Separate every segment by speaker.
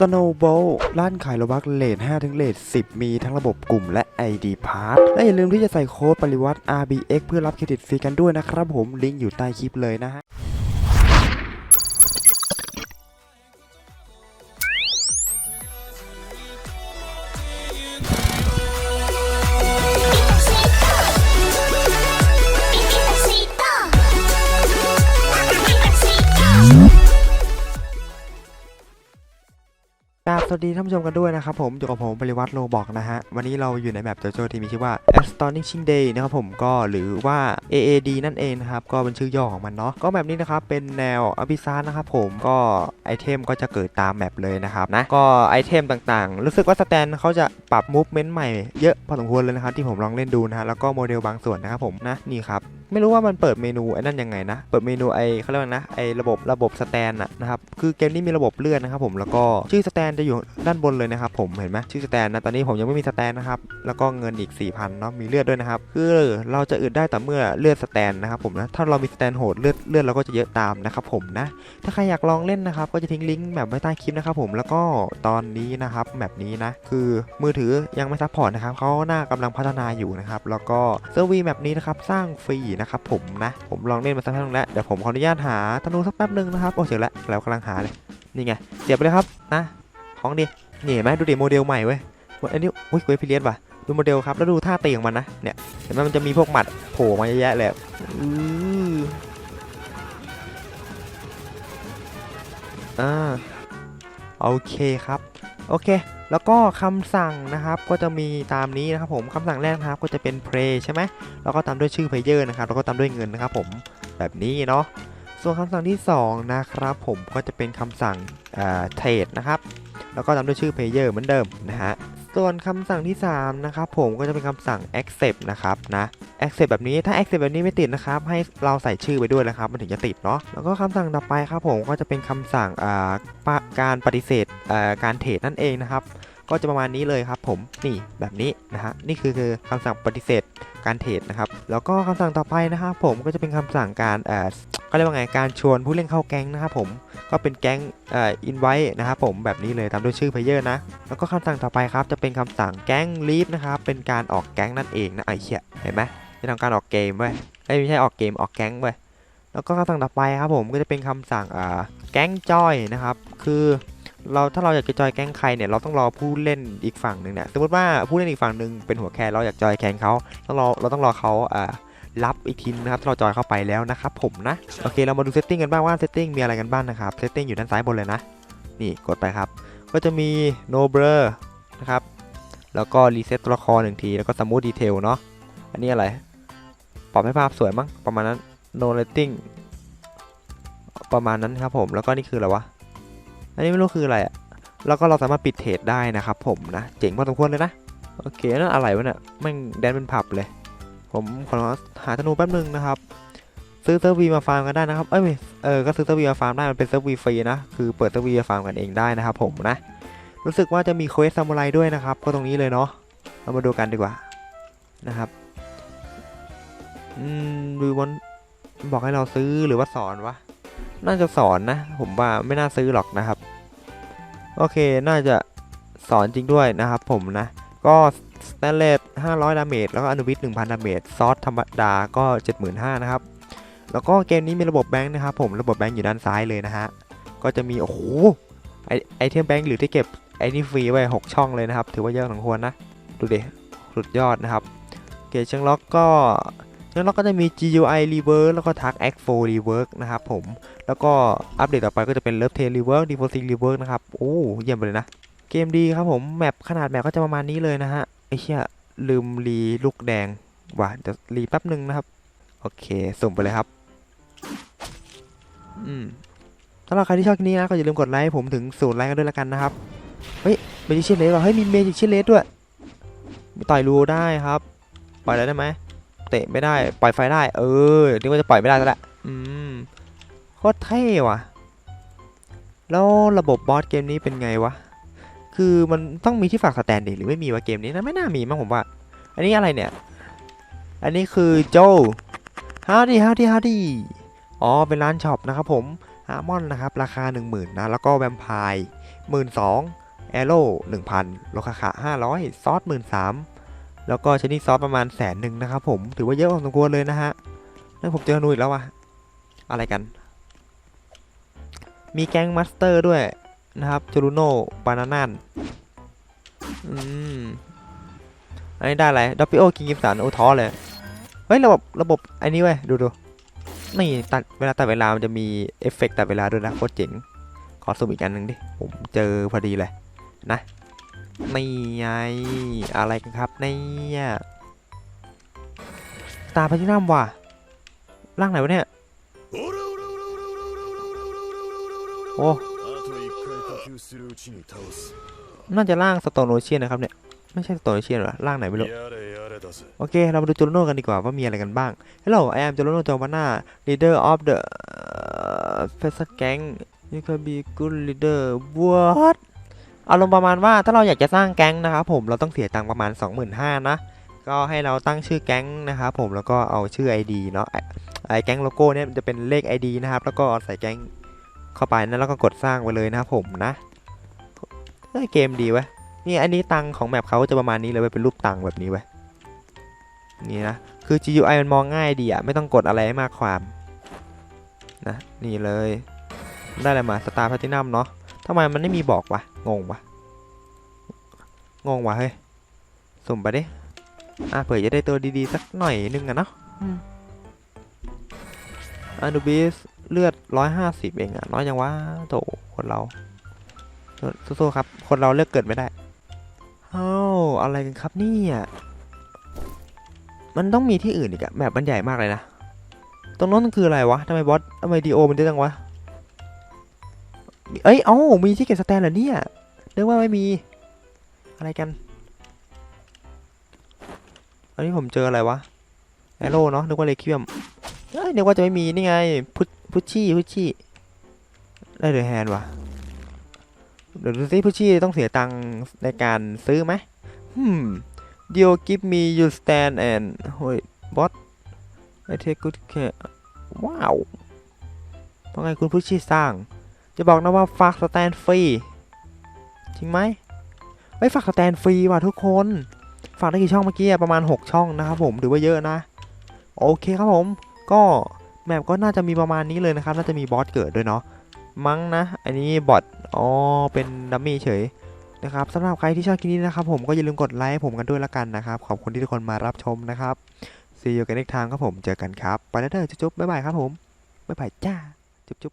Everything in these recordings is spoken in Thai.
Speaker 1: Snowball ร้านขายโลบักเลท5ถึงเลท10 มีทั้งระบบกลุ่มและ ID Pass และอย่าลืมที่จะใส่โค้ดปริวัติ RBX เพื่อรับเครดิตฟรีกันด้วยนะครับผมลิงก์อยู่ใต้คลิปเลยนะฮะ สวัสดีท่านผู้ชมกันด้วยนะครับผมอยู่กับผมปริวัติโลบอกนะฮะ วันนี้เราอยู่ในแบบโจโจที่มีชื่อว่า Astonishing Day นะครับผมก็หรือว่า AAD นั่นเองนะครับ ก็เป็นชื่อย่อของมันเนาะก็แบบนี้นะครับ เป็นแนวอภิซานะครับผมก็ไอเทมก็จะเกิดตามแมปเลยนะครับนะ ก็ไอเทมต่างๆ รู้สึกว่าสแตนเขาจะปรับมูฟเมนต์ใหม่เยอะพอสมควรเลยนะครับที่ผมลองเล่นดูนะฮะแล้วก็โมเดลบางส่วนนะครับผมนะนี่ครับ ไม่รู้ว่ามันเปิดเมนูไอ้นั่นยังไงนะ เปิดเมนูไอ้เขาเรียกว่านะไอ้ระบบระบบสแตนอะนะครับ คือเกมนี้มีระบบเลื่อนนะครับผม แล้วก็ชื่อสแตนจะอยู่ด้านบนเลยนะครับผม เห็นไหมชื่อสแตนนะ ตอนนี้ผมยังไม่มีสแตนนะครับ แล้วก็เงินอีก 4,000เนาะ มีเลือดด้วยนะครับ คือเราจะอึดได้แต่เมื่อเลือดสแตนนะครับผมนะ ถ้าเรามีสแตนโหดเลือดเลือดเราก็จะเยอะตามนะครับผมนะ ถ้าใครอยากลองเล่นนะครับ ก็จะทิ้งลิงก์แบบไว้ใต้คลิปนะครับผม แล้วก็ตอนนี้นะครับแบบนี้นะ คือมือถือยังไม่ซัพพอร์ตนะครับเขาหน้ากำลังพัฒนาอยู่นะครับ แล้วก็เซอร์วีแบบนี้นะครับสร้างฟรีนะครับผมนะผมลองเล่นมาสักพักนึงแล้วเดี๋ยวผมขออนุญาตหาธนูสักแป๊บนึงนะครับโอ้เสร็จแล้วเรากำลังหาเลยนี่ไงเสียบไปเลยครับนะของดีนี่เห็นไหมดูดิโมเดลใหม่เว้ยอันนี้อุ้ยเกวพิเลียสว่ะดูโมเดลครับแล้วดูท่าตีของมันนะเนี่ยเห็นไหมมันจะมีพวกหมัดโผล่มาเยอะแยะเลยอืออ่าโอเคครับ โอเค แล้วก็คำสั่งนะครับก็จะมีตามนี้นะครับผมคำสั่งแรกนะครับก็จะเป็น play ใช่ไหมแล้วก็ตามด้วยชื่อ player นะครับแล้วก็ตามด้วยเงินนะครับผมแบบนี้เนาะส่วนคำสั่งที่ 2 นะครับผมก็จะเป็นคำสั่งเทรดนะครับแล้วก็ตามด้วยชื่อ player เหมือนเดิมนะฮะ ส่วนคำสั่งที่ 3 นะครับผมก็จะเป็นคำสั่ง accept นะครับนะ accept แบบนี้ถ้า accept แบบนี้ไม่ติดนะครับ ให้เราใส่ชื่อไปด้วยนะครับ มันถึงจะติดเนาะแล้วก็คำสั่งต่อไปครับผมก็จะเป็นคำสั่งการปฏิเสธการเทรดนั่นเองนะครับ ก็จะประมาณนี้เลยครับผมนี่แบบนี้นะฮะนี่คือคือคำสั่งปฏิเสธการเทรดนะครับ แล้วก็คำสั่งต่อไปนะครับผมก็จะเป็นคำสั่งการ เอ่อเขาเรียกว่าไงการชวนผู้เล่นเข้าแก๊งนะครับผมก็เป็นแก๊งเอ่ออินไว้นะครับผมแบบนี้เลยตามด้วยชื่อเพลเยอร์นะ แล้วก็คำสั่งต่อไปครับจะเป็นคำสั่งแก๊งลีฟนะครับเป็นการออกแก๊งนั่นเองนะไอ้เหี้ยเห็นไหมจะทำการออกเกมเว้ยไม่ใช่ออกเกมออกแก๊งเว้ยแล้วก็คำสั่งต่อไปครับผมก็จะเป็นคำสั่งอ่าแก๊งจอยนะครับคือเราถ้าเราอยากจะจอยแก๊งใครเนี่ยเราต้องรอผู้เล่นอีกฝั่งหนึ่งเนี่ยสมมติว่าผู้เล่นอีกฝั่งหนึ่งเป็นหัวแคนเราอยากจอยแคนเขาต้องรอเราต้องรอเขาอ่า รับอีกทีนึงนะครับเราจอยเข้าไปแล้วนะครับผมนะโอเคเรามาดูเซตติ้งกันบ้างว่าเซตติ้งมีอะไรกันบ้างนะครับเซตติ้งอยู่ด้านซ้ายบนเลยนะนี่กดไปครับ ก็จะมี no blur นะครับแล้วก็รีเซ็ตตัวละครหนึ่งทีแล้วก็ smooth detail เนาะอันนี้อะไรปรับให้ภาพสวยมั้งประมาณนั้น no lighting ประมาณนั้นครับผมแล้วก็นี่คืออะไรวะอันนี้ไม่รู้คืออะไรอะแล้วก็เราสามารถปิดเทรดได้นะครับผมนะ เจ๋งพอสมควรเลยนะ โอเคนั่นอะไรวะเนี่ยแม่งแดนเป็นผับเลย ผมขอหาธนูแป๊บนึงนะครับ ซื้อเซอร์วีมาฟาร์มกันได้นะครับ เอ้ยเออก็ซื้อเซอร์วีมาฟาร์มได้มันเป็นเซอร์วีฟรีนะ คือเปิดเซอร์วีมาฟาร์มกันเองได้นะครับ ผมนะ รู้สึกว่าจะมีเควสซามูไรด้วยนะครับ ก็ตรงนี้เลยเนาะ เรามาดูกันดีกว่านะครับ อืมดูวันบอกให้เราซื้อหรือว่าสอนวะ น่าจะสอนนะ ผมว่าไม่น่าซื้อหรอกนะครับ โอเค น่าจะสอนจริงด้วยนะครับ ผมนะ ก็ สแตนเลส500 ดาเมจ แล้วก็อนุวิท1,000 ดาเมจ ซอสธรรมดาก็ 75,000นะครับ แล้วก็เกมนี้มีระบบแบงค์นะครับ ผม ระบบแบงค์อยู่ด้านซ้ายเลยนะฮะ ก็จะมี โอ้โห ไอไอเทมแบงค์หรือที่เก็บไอนี่ฟรีไว้ 6 ช่องเลยนะครับ ถือว่าเยอะสมควรนะ ดูดิสุดยอดนะครับ เกจเชิงล็อกก็เชิงล็อกก็จะมี GUI Rework แล้วก็ Tag X4 Rework นะครับผม แล้วก็อัปเดตต่อไปก็จะเป็น Love Tail Rework d e f o s i n g Rework นะครับ โอ้ เยี่ยมไปเลยนะ เกมดีครับผม แมปขนาดแมปก็จะประมาณนี้เลยนะฮะ ไอ้เชี่ยลืมรีลูกแดงว่ะเดี๋ยวรีแป๊บนึงนะครับ โอเคสุ่มไปเลยครับ อืมสำหรับใครที่ชอบคลิปนี้นะก็อย่าลืมกดไลค์ผมถึงศูนย์ไลค์กันด้วยละกันนะครับ เฮ้ยเมจิเชียนเลสว่ะเฮ้ยมีเมจิเชียนเลสด้วย มีต่อยรูได้ครับ ปล่อยแล้วได้ไหมเตะไม่ได้ ปล่อยไฟได้ เออนึกว่าจะปล่อยไม่ได้ซะและอืมโคตรเท่ว่ะ แล้วระบบบอสเกมนี้เป็นไงวะ คือมันต้องมีที่ฝากสแตนดิหรือไม่มีวะเกมนี้นะไม่น่ามีมั้งผมว่า อันนี้อะไรเนี่ย อันนี้คือโจฮาวดี้ฮาวดี้ฮาวดี้อ๋อ เป็นร้านช็อปนะครับผมฮาร์มอนนะครับ ราคา 10,000นะ แล้วก็แวมไพร์หมื่นสองแอโร่หนึ่งพันโลคาคาห้าร้อยซอสหมื่นสามแล้วก็ชนิดซอสประมาณแสนหนึ่งนะครับผม ถือว่าเยอะพอสมควรเลยนะฮะแล้วผมเจอธนูอีกแล้ววะอะไรกัน มีแก๊งมาสเตอร์ด้วย นะครับจูรุโน่บานานันอืม อันนี้ได้อะไรดับเบิลโอคิงกิฟสันโอท้อเลย เฮ้ย ระบบ ระบบอันนี้เว้ย ดูดูนี่ตัดเวลาตัดเวลา มันจะมีเอฟเฟกต์ตัดเวลาด้วยนะโคตรเจ๋ง ขอสุ่มอีกอันหนึ่งดิ ผมเจอพอดีเลย นะนี่ไง อะไรกันครับเนี่ยตาพจินัมว่ะ ร่างไหนวะเนี่ย โอ้ น่าจะล่างสโตนโนเชียนนะครับเนี่ยไม่ใช่สโตนโนเชียนหรอล่างไหนไม่รู้โอเค เรามาดูจูโน่กันดีกว่าว่ามีอะไรกันบ้าง Hello I am จูโน่จอวาน่า leader of the f e s t gang you can be good leader what อารมณ์ประมาณว่าถ้าเราอยากจะสร้างแก๊งนะครับผมเราต้องเสียตังค์ประมาณ 25,000นะก็ให้เราตั้งชื่อแก๊งนะครับผมแล้วก็เอาชื่อ ID เนาะไอแก๊งโลโก้เนี่ยจะเป็นเลข ID นะครับแล้วก็ใส่แก๊งเข้าไปนะแล้วก็กดสร้างไปเลยนะครับผมนะ เฮ้ยเกมดีเว้ยนี่อันนี้ตังค์ของแมปเขาจะประมาณนี้เลยเว้ยเป็นรูปตังค์แบบนี้เว้ยนี่นะ คือ GUI มันมองง่ายดีอะไม่ต้องกดอะไรให้มากความนะนี่เลยได้อะไรมาสตาร์ p พ a ตินัมเนาะทำไมมันไม่มีบอกวะงงวะงงวะเฮ้ยสุ่มไปดิอะเผื่อจะได้ตัวดีๆสักหน่อยนึงอะเนาะอานูบิสเลือด 150 เองอะน้อยจังวะโถคนเรา สู้ๆครับ คนเราเลือกเกิดไม่ได้เอ้าอะไรกันครับเนี่ยมันต้องมีที่อื่นอีกอะแบบมันใหญ่มากเลยนะ ตรงนั้นคืออะไรวะทำไมบอสทำไมดีโอมันเยอะจังวะ เอ้ย เอ้า มีที่เก็บสแตนเหรอเนี่ยนึกว่าไม่มี อะไรกัน อันนี้ผมเจออะไรวะ แอโร่เนาะ นึกว่าเลเคียมเอ้ยนึกว่าจะไม่มี นี่ไง พุชพุชชี่ พุชชี่ ได้เลยแฮนด์วะ เดี๋ยวดูซิพุชชี่ต้องเสียตังค์ในการซื้อไหมฮึม Dio give me you stand and เฮ้ย bot I take good care ว้าวต้องไงคุณผู้ชี้สร้าง จะบอกนะว่าฝากสแตนฟรี จริงไหมไม่ฝากสแตนฟรีว่ะทุกคน ฝากได้กี่ช่องเมื่อกี้ประมาณ 6 ช่องนะครับผมถือว่าเยอะนะ โอเคครับผม ก็แมปก็น่าจะมีประมาณนี้เลยนะครับ น่าจะมีบอสเกิดด้วยเนาะ มั้งนะ อันนี้บอท อ๋อ เป็นดัมมี่เฉยนะครับสำหรับใครที่ชอบคลิปนี้นะครับ ผมก็อย่าลืมกดไลค์ผมกันด้วยละกันนะครับ ขอบคุณที่ทุกคนมารับชมนะครับซีอยู่กันอีกทางครับผมเจอกันครับ ไปแล้วเด้อจุ๊บจุ๊บ๊ายบายครับผมบ๊ายบายจ้าจุ๊บจุ๊
Speaker 2: บ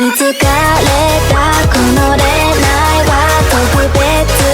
Speaker 2: 見つかれたこの恋愛は特別